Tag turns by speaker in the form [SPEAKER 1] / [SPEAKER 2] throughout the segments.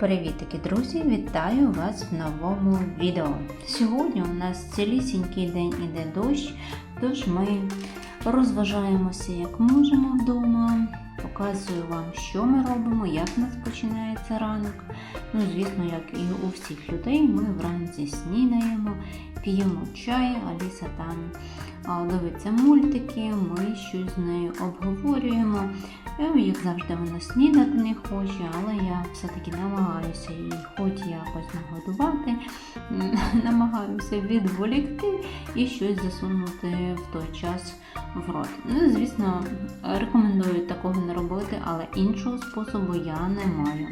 [SPEAKER 1] Привітики, друзі! Вітаю вас в новому відео. Сьогодні у нас цілісінький день іде дощ, тож ми розважаємося як можемо вдома. Показую вам, що ми робимо, як у нас починається ранок. Ну, звісно, як і у всіх людей, ми вранці снідаємо, п'ємо чай, Аліса там дивиться мультики, ми щось з нею обговорюємо. Е, Як завжди, вона снідати не хоче, але я все-таки намагаюся її хоч якось нагодувати, намагаюся відволікти і щось засунути в той час в рот. Ну, звісно, рекомендую такого не робити, але іншого способу я не маю.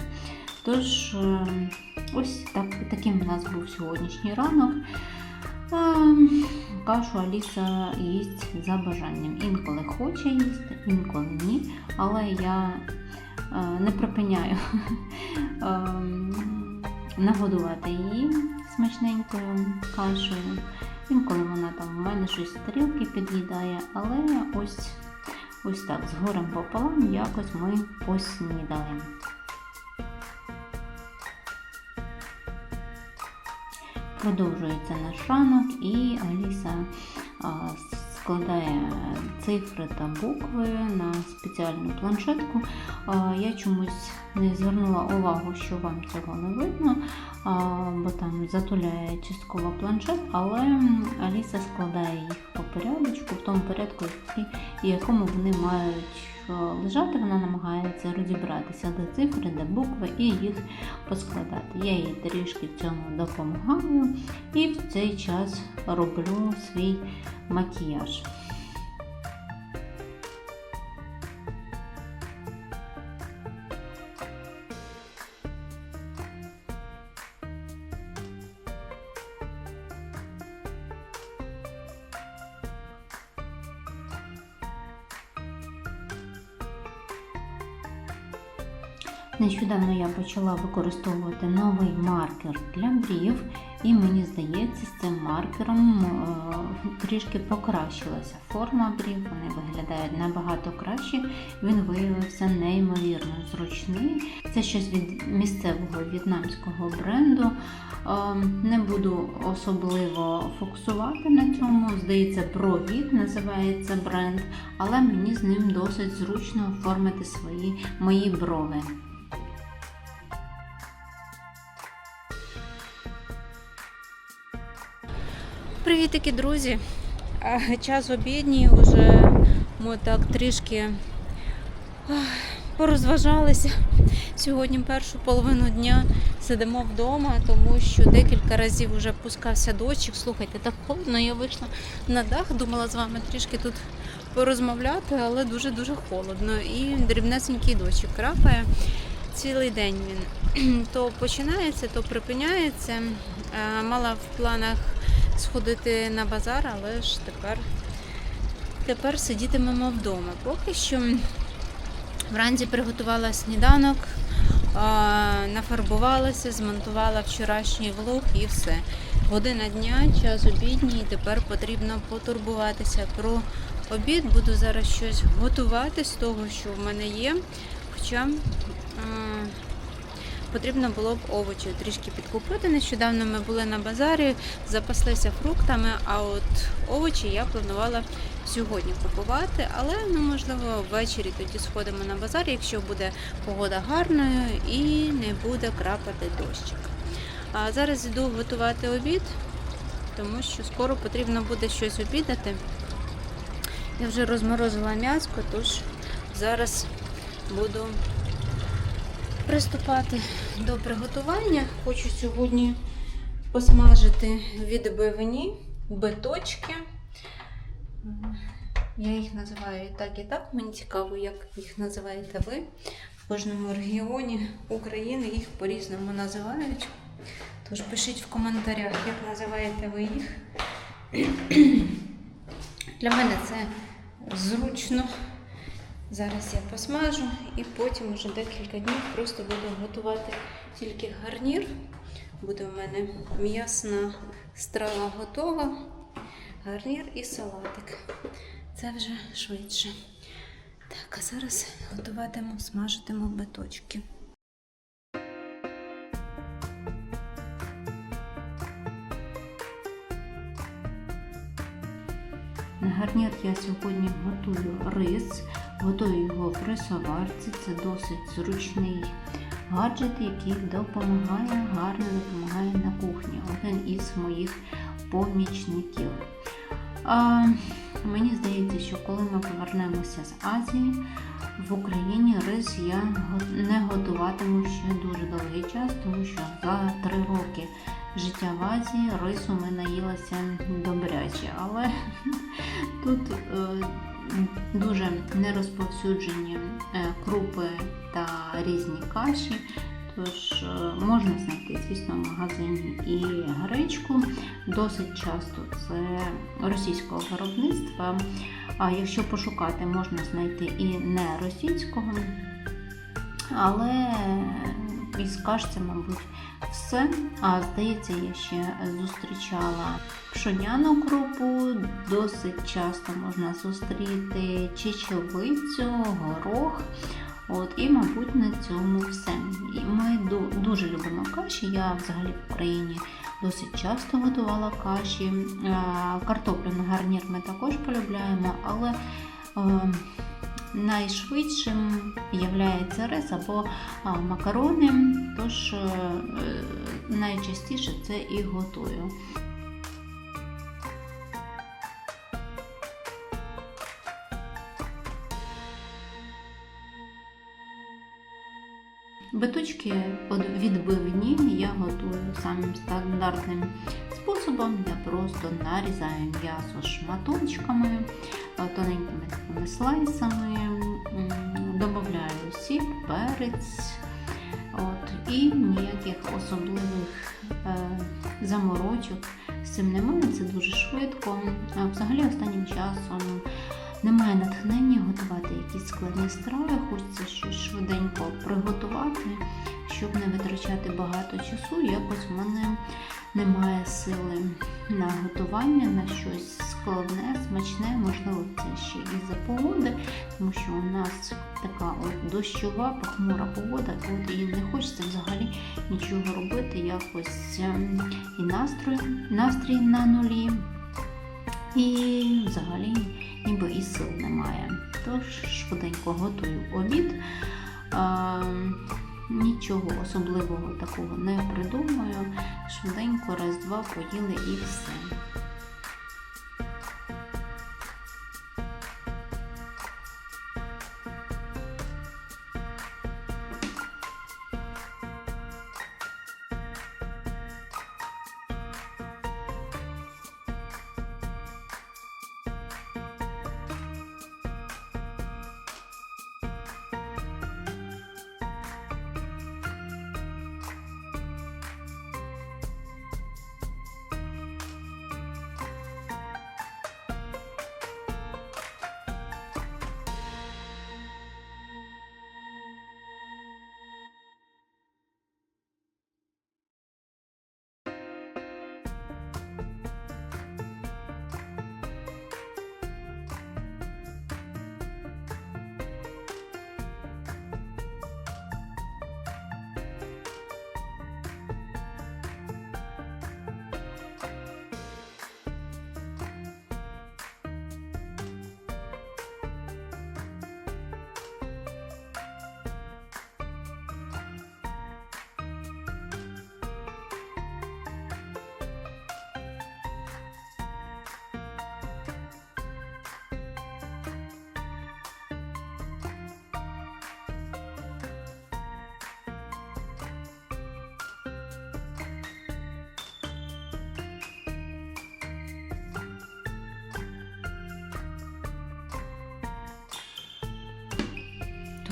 [SPEAKER 1] Тож, е, ось так, таким у нас був сьогоднішній ранок. Е, Кашу Аліса їсть за бажанням. Інколи хоче їсти, інколи ні. Але я е, не припиняю нагодувати її смачненькою кашею. Інколи вона там у мене щось з тарілки під'їдає, але ось, ось так, з горем пополам якось ми поснідали. Продовжується наш ранок, і Аліса складає цифри та букви на спеціальну планшетку. Я чомусь не звернула увагу, що вам цього не видно, бо там затуляє частково планшет, але Аліса складає їх по порядочку, в тому порядку, в якому вони мають лежати, вона намагається розібратися, де цифри, де букви, і їх поскладати. Я їй трішки в цьому допомагаю і в цей час роблю свій макіяж. Нещодавно я почала використовувати новий маркер для брів, і мені здається, з цим маркером е, трішки покращилася форма брів, вони виглядають набагато краще. Він виявився неймовірно зручний. Це щось від місцевого в'єтнамського бренду. Е, не буду особливо фокусувати на цьому. Здається, Провід називається бренд, але мені з ним досить зручно оформити свої мої брови. Привітики, друзі! А, Час обідній вже ми так трішки порозважалися. Сьогодні першу половину дня сидимо вдома, тому що декілька разів вже пускався дощик. Слухайте, так холодно, я вийшла на дах, думала з вами трішки тут порозмовляти, але дуже-дуже холодно. І дрібнесенький дощик крапає. Цілий день він то починається, то припиняється. Мала в планах сходити на базар, але ж тепер, тепер сидітимемо вдома. Поки що вранці приготувала сніданок, нафарбувалася, змонтувала вчорашній влог і все. Година дня, час обідній, і тепер потрібно потурбуватися про обід. Буду зараз щось готувати з того, що в мене є. Хоча потрібно було б овочі трішки підкупити. Нещодавно ми були на базарі, запаслися фруктами, а от овочі я планувала сьогодні купувати, але ну, можливо ввечері тоді сходимо на базар, якщо буде погода гарною і не буде крапати дощик. А зараз йду готувати обід, тому що скоро потрібно буде щось обідати. Я вже розморозила м'яско, тож зараз буду приступати до приготування. Хочу сьогодні посмажити відбивні биточки. Я їх називаю і так, і так. Мені цікаво, як їх називаєте ви. В кожному регіоні України їх по-різному називають. Тож пишіть в коментарях, як називаєте ви їх. Для мене це зручно. Зараз я посмажу і потім вже декілька днів просто буду готувати тільки гарнір. Буде в мене м'ясна страва готова, гарнір і салатик. Це вже швидше. Так, а зараз готуватиму, смажитиму баточки. На гарнір я сьогодні готую рис готую його в рисоварці. Це досить зручний гаджет, який допомагає, гарно допомагає на кухні. Один із моїх помічників. А, мені здається, що коли ми повернемося з Азії, в Україні рис я не готуватиму ще дуже довгий час, тому що за три роки життя в Азії рису ми наїлися добряче, але тут е, дуже нерозповсюджені е, крупи та різні каші. Тож е, можна знайти, звісно, в магазині і гречку. Досить часто це російського виробництва. А якщо пошукати, можна знайти і не російського. Але із каш це, мабуть, все. А здається, я ще зустрічала пшоняну крупу. Досить часто можна зустріти чечевицю, горох. От, і, мабуть, на цьому все. Ми дуже любимо каші. Я взагалі в Україні досить часто готувала каші. Е, Картоплю на гарнір ми також полюбляємо, але е, найшвидшим є рис або макарони, тож е, е, найчастіше це і готую. Биточки відбивні я готую самим стандартним способом. Я просто нарізаю м'ясо шматочками, е, тоненькими такими слайсами, додаю сіль, перець. От, і ніяких особливих е, заморочок з цим немає, це дуже швидко. Взагалі останнім часом немає натхнення готувати якісь складні страви, хочеться щось швиденько приготувати, щоб не витрачати багато часу. Якось в мене немає сили на готування, на щось складне, смачне, можливо, це ще із-за погоди, тому що у нас така от дощова, похмура погода, от і не хочеться взагалі нічого робити, якось ем, і настрій, настрій на нулі. І взагалі ніби і сил немає. Тож швиденько готую обід. Нічого особливого такого не придумаю. Швиденько раз-два поїли і все.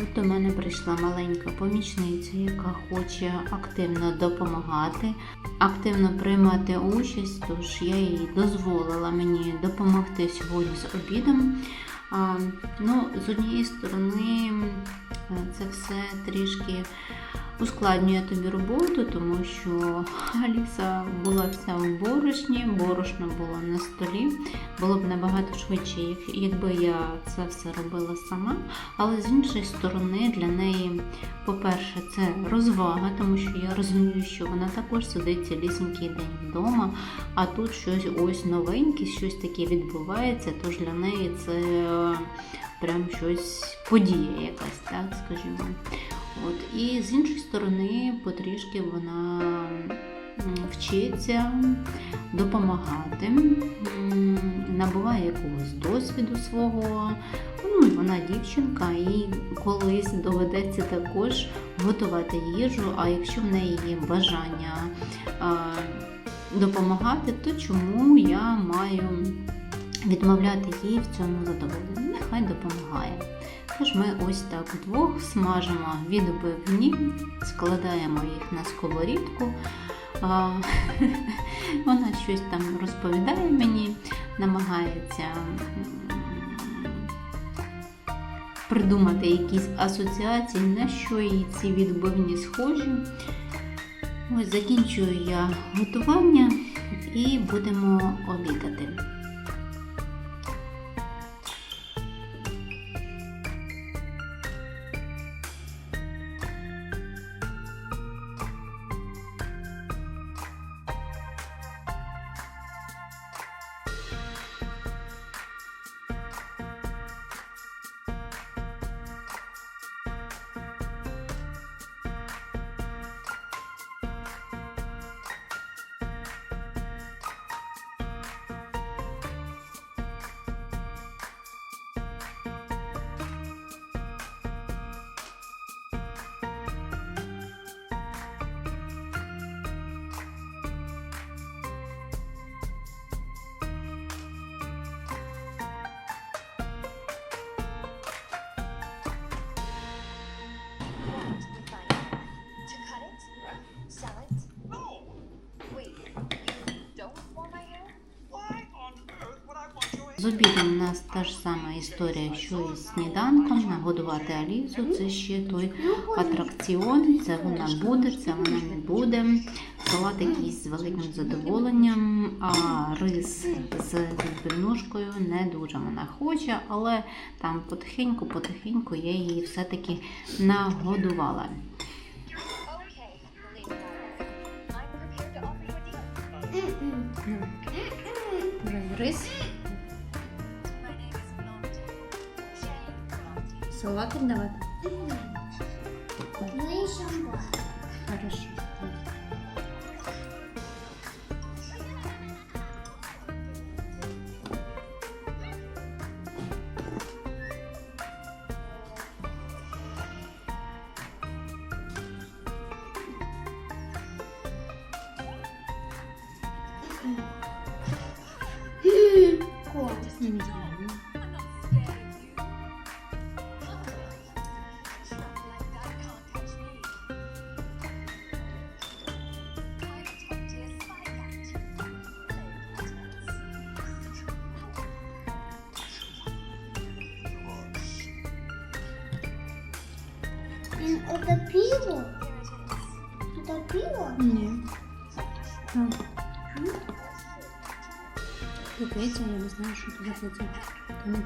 [SPEAKER 1] Тут до мене прийшла маленька помічниця, яка хоче активно допомагати, активно приймати участь, тож я їй дозволила мені допомогти сьогодні з обідом. Ну, з однієї сторони, е, це все трішки ускладнює тобі роботу, тому що Аліса була вся в борошні, борошно було на столі. Було б набагато швидше, якби я це все робила сама. Але з іншої сторони, для неї, по-перше, це розвага, тому що я розумію, що вона також сидить цілісінький день вдома, а тут щось ось новеньке, щось таке відбувається. Тож для неї це прям щось подія якась, так скажімо. От. І з іншої сторони, потрішки вона вчиться допомагати, набуває якогось досвіду свого. Ну, вона дівчинка, і колись доведеться також готувати їжу. А якщо в неї є бажання допомагати, то чому я маю відмовляти їй в цьому задоволенні? Нехай допомагає. Тож ми ось так вдвох смажимо відбивні, складаємо їх на сковорідку. Вона щось там розповідає мені, намагається придумати якісь асоціації, на що їй ці відбивні схожі. Ось закінчую я готування і будемо обідати. З обідом у нас та ж сама історія, що і з сніданком. Нагодувати Алізу це ще той атракціон. Це вона буде, це вона не буде. Салат якийсь з великим задоволенням, а рис з відбивнушкою не дуже вона хоче, але там потихеньку-потихеньку я її все-таки нагодувала.
[SPEAKER 2] Okay,
[SPEAKER 1] Салат отдавать?
[SPEAKER 3] Ну и шампан.
[SPEAKER 1] Хорошо.
[SPEAKER 3] Кот. Сними.
[SPEAKER 1] Ні. Кипиться, я не знаю, що туди хотіти. То не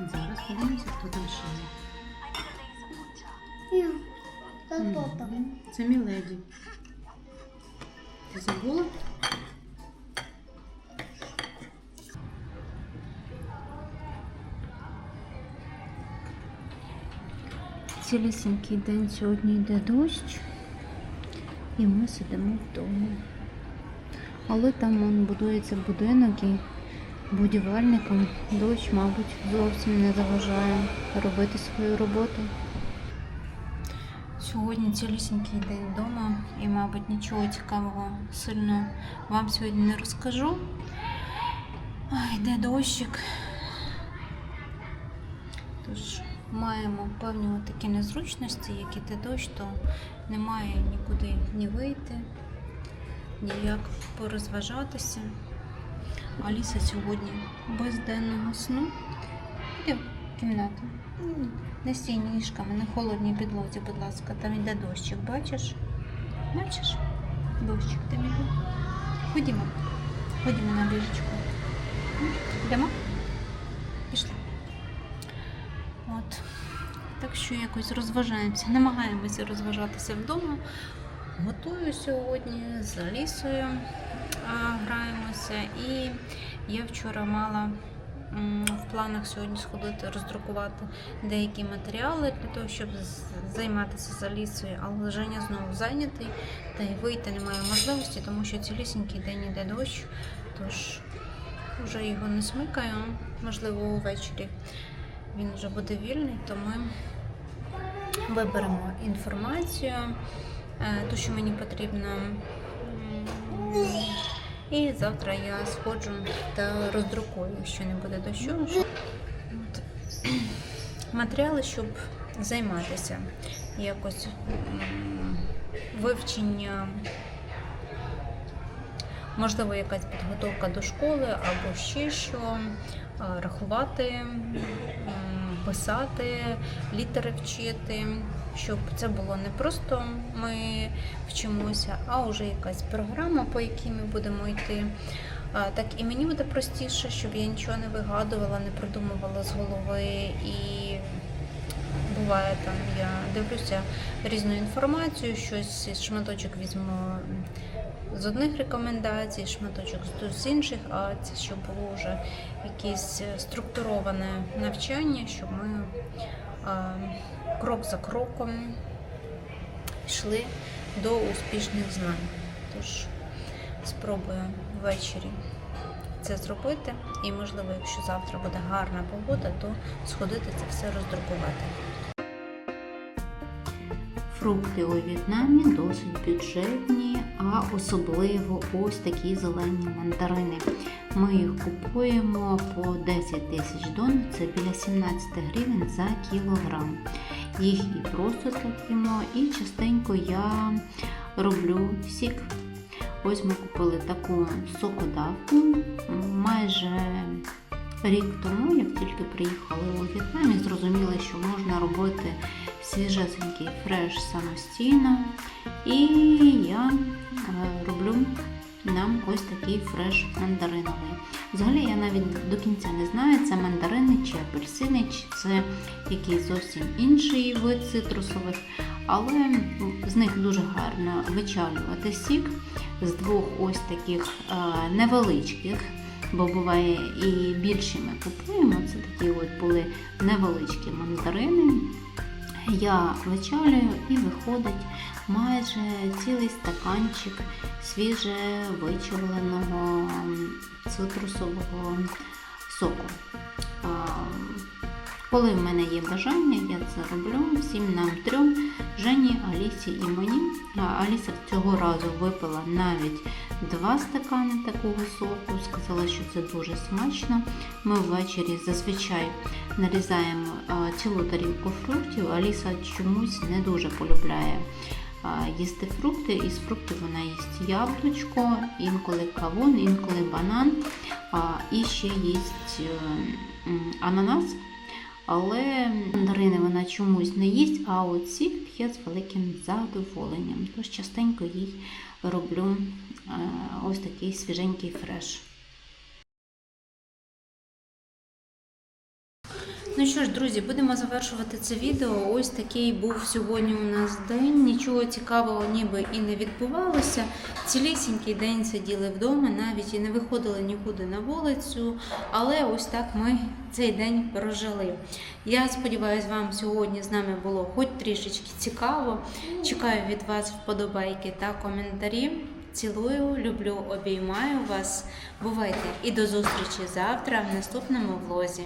[SPEAKER 1] Зараз подивимося, хто там ще є.
[SPEAKER 3] Кто-то.
[SPEAKER 1] Мгм. Це міледі. Ти забула? Цілісінький день сьогодні йде дощ, і ми сидимо вдома. Але там вон, будується будинок і будівельникам дощ, мабуть, зовсім не заважає робити свою роботу. Сьогодні цілісінький день вдома і, мабуть, нічого цікавого сильно вам сьогодні не розкажу. Ай, йде дощик. Тож маємо певні такі незручності, як іде дощ, то немає нікуди ні вийти, ніяк порозважатися. Аліса сьогодні без денного сну. Іди в кімнату. Не стій ніжками на холодній підлозі, будь ласка, там йде дощик, бачиш? Бачиш? Дощик там іде. Ходімо. Ходімо на ліжечко. М? Йдемо? Пішли. От. Так що якось розважаємося. Намагаємося розважатися вдома. Готую сьогодні з Алісою а, граємося. І я вчора мала в планах сьогодні сходити роздрукувати деякі матеріали для того, щоб займатися з Алісою, але Женя знову зайнятий, та й вийти немає можливості, тому що цілісінький день іде дощ, тож вже його не смикаю. Можливо, увечері він вже буде вільний, то ми виберемо інформацію, е, ту, що мені потрібно. І завтра я сходжу та роздрукую, якщо не буде дощу. От. Матеріали, щоб займатися якось вивчення, можливо, якась підготовка до школи або ще що, рахувати, писати, літери вчити, щоб це було не просто ми вчимося, а вже якась програма, по якій ми будемо йти. Так і мені буде простіше, щоб я нічого не вигадувала, не придумувала з голови. І буває там, я дивлюся різну інформацію, щось шматочок візьму з одних рекомендацій, шматочок з- інших, а це щоб було вже якесь структуроване навчання, щоб ми крок за кроком йшли до успішних знань. Тож спробую ввечері це зробити. І, можливо, якщо завтра буде гарна погода, то сходити це все роздрукувати. Фрукти у В'єтнамі досить бюджетні, а особливо ось такі зелені мандарини. Ми їх купуємо по 10 тисяч дон, це біля 17 гривень за кілограм. Їх і просто так їмо, і частенько я роблю сік. Ось ми купили таку сокодавку майже рік тому, як тільки приїхали у В'єтнам, і зрозуміли, що можна робити свіжесенький фреш самостійно. І я е, роблю нам ось такий фреш мандариновий. Взагалі я навіть до кінця не знаю, це мандарини чи апельсини, чи це якийсь зовсім інший вид цитрусових, але з них дуже гарно вичавлювати сік з двох ось таких е, невеличких. Бо буває і більші ми купуємо. Це такі от були невеличкі мандарини. Я вичавлюю і виходить майже цілий стаканчик свіже вичавленого цитрусового соку. Коли в мене є бажання, я це роблю всім нам трьом, Жені, Алісі і мені. Аліса цього разу випила навіть два стакани такого соку, сказала, що це дуже смачно. Ми ввечері зазвичай нарізаємо цілу тарілку фруктів. Аліса чомусь не дуже полюбляє їсти фрукти. Із фруктів вона їсть яблучко, інколи кавун, інколи банан, і ще їсть е, ананас. Але мандарини вона чомусь не їсть, а сік п'є з великим задоволенням. Тож частенько їй роблю е, ось такий свіженький фреш. Ну що ж, друзі, будемо завершувати це відео. Ось такий був сьогодні у нас день. Нічого цікавого ніби і не відбувалося. Цілісінький день сиділи вдома, навіть і не виходили нікуди на вулицю. Але ось так ми цей день прожили. Я сподіваюся, вам сьогодні з нами було хоч трішечки цікаво. Чекаю від вас вподобайки та коментарі. Цілую, люблю, обіймаю вас. Бувайте і до зустрічі завтра в наступному влозі.